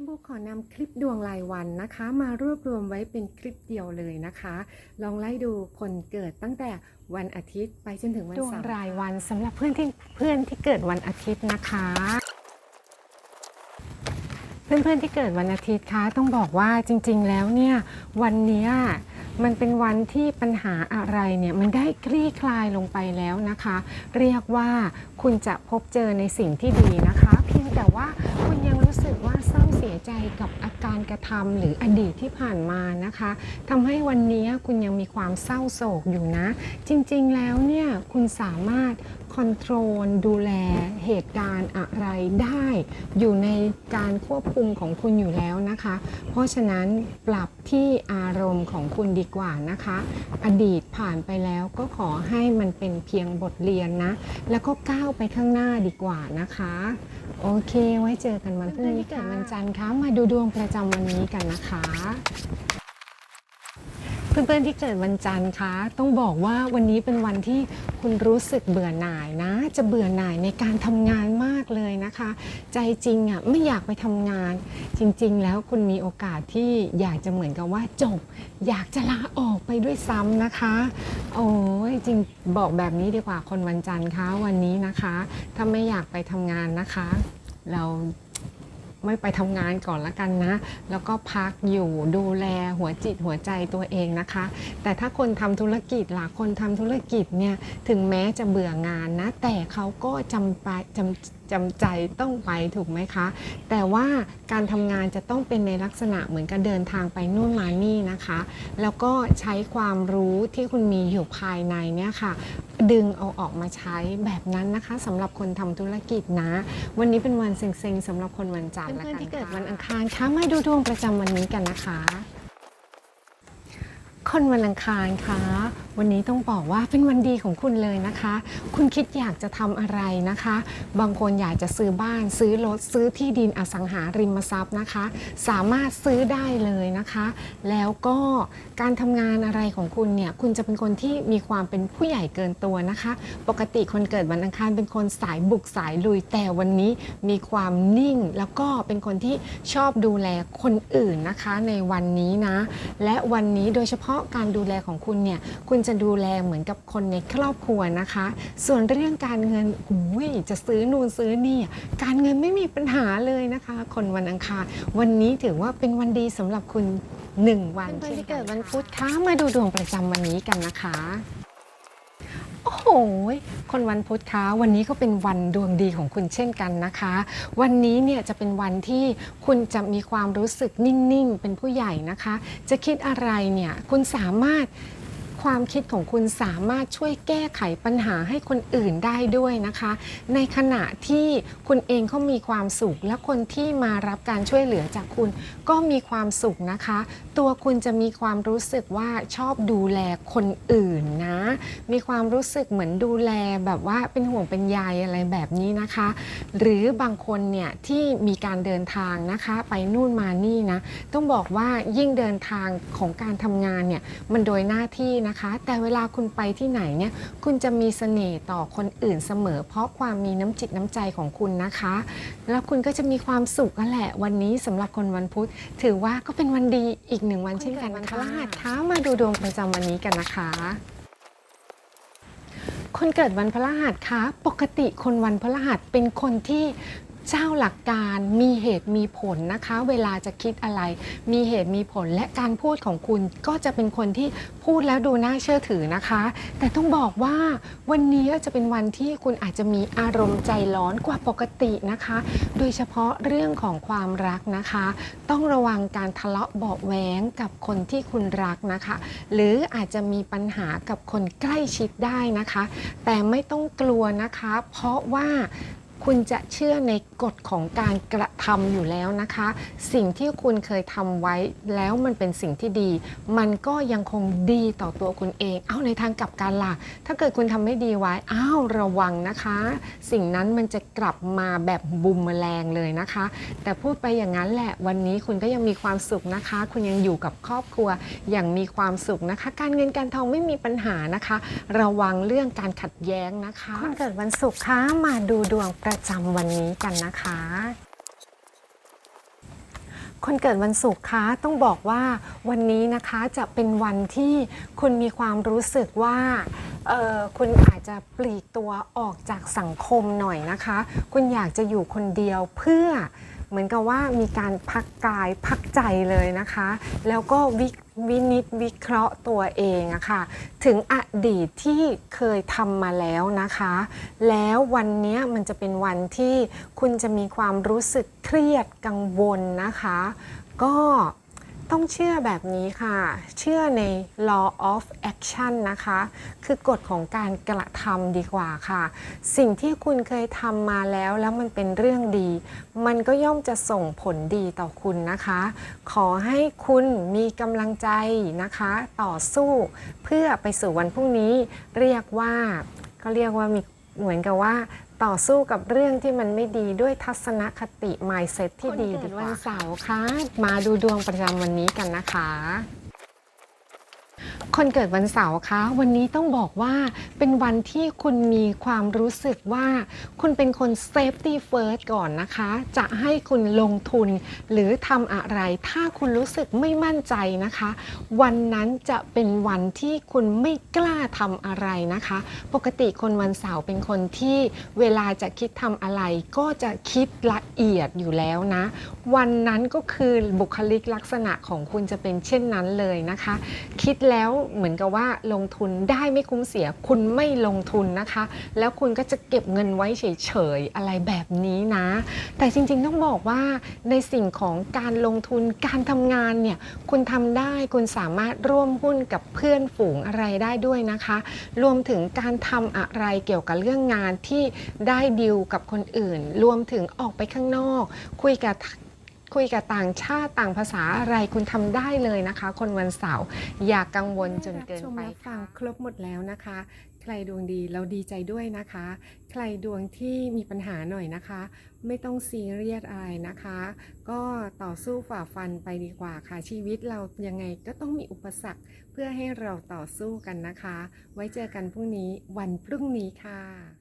พี่บุ๊กขอนำคลิปดวงรายวันนะคะ มารวบรวมไว้เป็นคลิปเดียวเลยนะคะ ลองไล่ดูคนเกิดตั้งแต่วันอาทิตย์ไปจนถึงวันดวงเสาร์รายวันสำหรับเพื่อนที่เพื่อนที่เกิดวันอาทิตย์นะคะ เพื่อนๆที่เกิดวันอาทิตย์คะต้องบอกว่าจริง ๆ แล้วเนี่ยวันเนี้ยมันเป็นวันที่ปัญหาอะไรเนี่ยมันได้คลี่คลายลงไปแล้วนะคะ เรียกว่าคุณจะพบเจอในสิ่งที่ดีนะคะ เพียงแต่ว่าคุณยังรู้สึกว่าเศร้า เสียใจกับอาการกระทำหรืออดีตที่ผ่านมานะคะทำให้วันนี้คุณยังมีความเศร้าโศกอยู่นะ จริงๆแล้วเนี่ยคุณสามารถคอนโทรลดูแลเหตุการณ์อะไรได้ อยู่ในการควบคุมของคุณอยู่แล้วนะคะ เพราะฉะนั้นปรับที่อารมณ์ของคุณดีกว่านะคะ อดีตผ่านไปแล้วก็ขอให้มันเป็นเพียงบทเรียนนะ แล้วก็ก้าวไปข้างหน้าดีกว่านะคะ โอเคไว้เจอกันวันพรุ่งนี้เกิดวันจันทร์คะมาดูดวงประจำวันนี้กันนะคะ เพื่อนๆที่เกิดวันจันทร์คะ ต้องบอกว่าวันนี้เป็นวันที่คุณรู้สึกเบื่อหน่ายนะ จะเบื่อหน่ายในการทำงานมากเลยนะคะ ใจจริงอะไม่อยากไปทำงาน จริง ๆ แล้วคุณมีโอกาสที่อยากจะเหมือนกับว่าจบ อยากจะลาออกไปด้วยซ้ำนะคะ โอ้ยจริงบอกแบบนี้ดีกว่าคนวันจันทร์คะวันนี้นะคะ ถ้าไม่อยากไปทำงานนะคะ เรา ไม่ไปทำงานก่อนละกันนะ แล้วก็พักอยู่ดูแลหัวจิตหัวใจตัวเองนะคะ แต่ถ้าคนทำธุรกิจล่ะคนทำธุรกิจเนี่ยถึงแม้จะเบื่องานนะ แต่เขาก็จำไปจำจำใจต้องไปถูกไหมคะ แต่ว่าการทำงานจะต้องเป็นในลักษณะเหมือนกับเดินทางไปนู่นมานี่นะคะ แล้วก็ใช้ความรู้ที่คุณมีอยู่ภายในเนี่ยค่ะ ดึงเอาออกมาใช้แบบนั้นนะคะสำหรับคนทำธุรกิจนะ วันนี้เป็นวันเซ็งๆสำหรับคนวันจันทร์และกันที่เกิดวันอังคารคะมาดูดวงประจำวันนี้กันนะคะ คนวันอังคารคะวันนี้ต้องบอกว่าเป็นวันดีของคุณเลยนะคะ คุณคิดอยากจะทำอะไรนะคะ บางคนอยากจะซื้อบ้าน ซื้อรถซื้อที่ดินอสังหาริมทรัพย์นะคะ สามารถซื้อได้เลยนะคะ แล้วก็การทำงานอะไรของคุณเนี่ยคุณจะเป็นคนที่มีความเป็นผู้ใหญ่เกินตัวนะคะ ปกติคนเกิดวันอังคารเป็นคนสายบุกสายลุย แต่วันนี้มีความนิ่งแล้วก็เป็นคนที่ชอบดูแลคนอื่นนะคะ ในวันนี้นะ และวันนี้โดยเฉพาะการดูแลของคุณเนี่ยคุณจะดูแลเหมือนกับคนในครอบครัวนะคะ ส่วนเรื่องการเงินอุ้ยจะซื้อนู่นซื้อนี่การเงินไม่มีปัญหาเลยนะคะ คนวันอังคารวันนี้ถือว่าเป็นวันดีสำหรับคุณหนึ่งวันเพื่อนๆที่ที่เกิเกิดดวัวันนพุพุธธคะคะมาดูดวงประจำวันนี้กันนะคะโอ้โห คนวันพุธคะวันนี้ก็เป็นวันดวงดีของคุณเช่นกันนะคะ วันนี้เนี่ยจะเป็นวันที่คุณจะมีความรู้สึกนิ่ง ๆ เป็นผู้ใหญ่นะคะ จะคิดอะไรเนี่ยคุณสามารถ ความคิดของคุณสามารถช่วยแก้ไขปัญหาให้คนอื่นได้ด้วยนะคะ ในขณะที่คุณเองเขามีความสุข และคนที่มารับการช่วยเหลือจากคุณก็มีความสุขนะคะ ตัวคุณจะมีความรู้สึกว่าชอบดูแลคนอื่นนะ มีความรู้สึกเหมือนดูแลแบบว่าเป็นห่วงเป็นใยอะไรแบบนี้นะคะ หรือบางคนเนี่ยที่มีการเดินทางนะคะไปนู่นมานี่นะต้องบอกว่ายิ่งเดินทางของการทำงานเนี่ยมันโดยหน้าที่นะนะคะ แต่เวลาคุณไปที่ไหนเนี่ยคุณจะมีเสน่ห์ต่อคนอื่นเสมอ เพราะความมีน้ำจิตน้ำใจของคุณนะคะ แล้วคุณก็จะมีความสุขนั่นแหละ วันนี้สำหรับคนวันพุธ ถือว่าก็เป็นวันดีอีกหนึ่งวันเช่นกันคนเกิดวันพค่ะฤหัสท้ามาดูดวงประจำวันนี้กันนะคะคนเกิดวันพฤหัสคะ ปกติคนวันพฤหัสเป็นคนที่ เจ้าหลักการมีเหตุมีผลนะคะ เวลาจะคิดอะไร มีเหตุมีผลและการพูดของคุณก็จะเป็นคนที่พูดแล้วดูน่าเชื่อถือนะคะ แต่ต้องบอกว่าวันนี้จะเป็นวันที่คุณอาจจะมีอารมณ์ใจร้อนกว่าปกตินะคะ โดยเฉพาะเรื่องของความรักนะคะ ต้องระวังการทะเลาะเบาะแว้งกับคนที่คุณรักนะคะ หรืออาจจะมีปัญหากับคนใกล้ชิดได้นะคะ แต่ไม่ต้องกลัวนะคะ เพราะว่า คุณจะเชื่อในกฎของการกระทำอยู่แล้วนะคะ สิ่งที่คุณเคยทำไว้แล้วมันเป็นสิ่งที่ดี มันก็ยังคงดีต่อตัวคุณเอง เอาในทางกลับกันล่ะ ถ้าเกิดคุณทำไม่ดีไว้ อ้าวระวังนะคะ สิ่งนั้นมันจะกลับมาแบบบุมแมลงเลยนะคะ แต่พูดไปอย่างนั้นแหละ วันนี้คุณก็ยังมีความสุขนะคะ คุณยังอยู่กับครอบครัวอย่างมีความสุขนะคะ การเงินการทองไม่มีปัญหานะคะ ระวังเรื่องการขัดแย้งนะคะคนเกิดวันศุกร์คะมาดูดวงประจำวันนี้กันนะคะ คนเกิดวันศุกร์คะต้องบอกว่าวันนี้นะคะจะเป็นวันที่คุณมีความรู้สึกว่าออคุณอาจจะปลีกตัวออกจากสังคมหน่อยนะคะ คุณอยากจะอยู่คนเดียวเพื่อ เหมือนกับว่ามีการพักกายพักใจเลยนะคะ แล้วก็วิวินิจวิเคราะห์ตัวเองอะค่ะ ถึงอดีตที่เคยทำมาแล้วนะคะ แล้ววันนี้มันจะเป็นวันที่คุณจะมีความรู้สึกเครียดกังวลนะคะ ก็ ต้องเชื่อแบบนี้ค่ะ เชื่อใน law of action นะคะ คือกฎของการกระทำดีกว่าค่ะ สิ่งที่คุณเคยทำมาแล้วแล้วมันเป็นเรื่องดี มันก็ย่อมจะส่งผลดีต่อคุณนะคะ ขอให้คุณมีกำลังใจนะคะ ต่อสู้เพื่อไปสู่วันพรุ่งนี้ เรียกว่าก็เรียกว่ามี เหมือนกับว่าต่อสู้กับเรื่องที่มันไม่ดีด้วยทัศนคติ mindset ที่ดีดีกว่าวันเสาร์ค่ะ มาดูดวงประจำวันนี้กันนะคะ คนเกิดวันเสาร์คะ วันนี้ต้องบอกว่าเป็นวันที่คุณมีความรู้สึกว่า คุณเป็นคน safety first ก่อนนะคะ จะให้คุณลงทุนหรือทำอะไร ถ้าคุณรู้สึกไม่มั่นใจนะคะ วันนั้นจะเป็นวันที่คุณไม่กล้าทำอะไรนะคะ ปกติคนวันเสาร์เป็นคนที่เวลาจะคิดทำอะไร ก็จะคิดละเอียดอยู่แล้วนะ วันนั้นก็คือบุคลิกลักษณะของคุณจะเป็นเช่นนั้นเลยนะคะ คิดแล้วเหมือนกับว่าลงทุนได้ไม่คุ้มเสีย คุณไม่ลงทุนนะคะ แล้วคุณก็จะเก็บเงินไว้เฉยๆ อะไรแบบนี้นะ แต่จริงๆต้องบอกว่าในสิ่งของการลงทุนการทำงานเนี่ยคุณทำได้คุณสามารถร่วมหุ้นกับเพื่อนฝูงอะไรได้ด้วยนะคะ รวมถึงการทำอะไรเกี่ยวกับเรื่องงานที่ได้ดีลกับคนอื่น รวมถึงออกไปข้างนอก คุยกับ คุยกับต่างชาติต่างภาษาอะไรคุณทำได้เลยนะคะ คนวันเสาร์อย่ากกังวลจนเกินชมไปรับฟัค่ะงครบหมดแล้วนะคะ ใครดวงดีเราดีใจด้วยนะคะ ใครดวงที่มีปัญหาหน่อยนะคะ ไม่ต้องซีเรียสอะไรนะคะ ก็ต่อสู้ฝ่าฟันไปดีกว่าค่ะชีวิตเรายังไงก็ต้องมีอุปสรรคเพื่อให้เราต่อสู้กันนะคะ ไว้เจอกันพรุ่งนี้วันพรุ่งนี้ค่ะ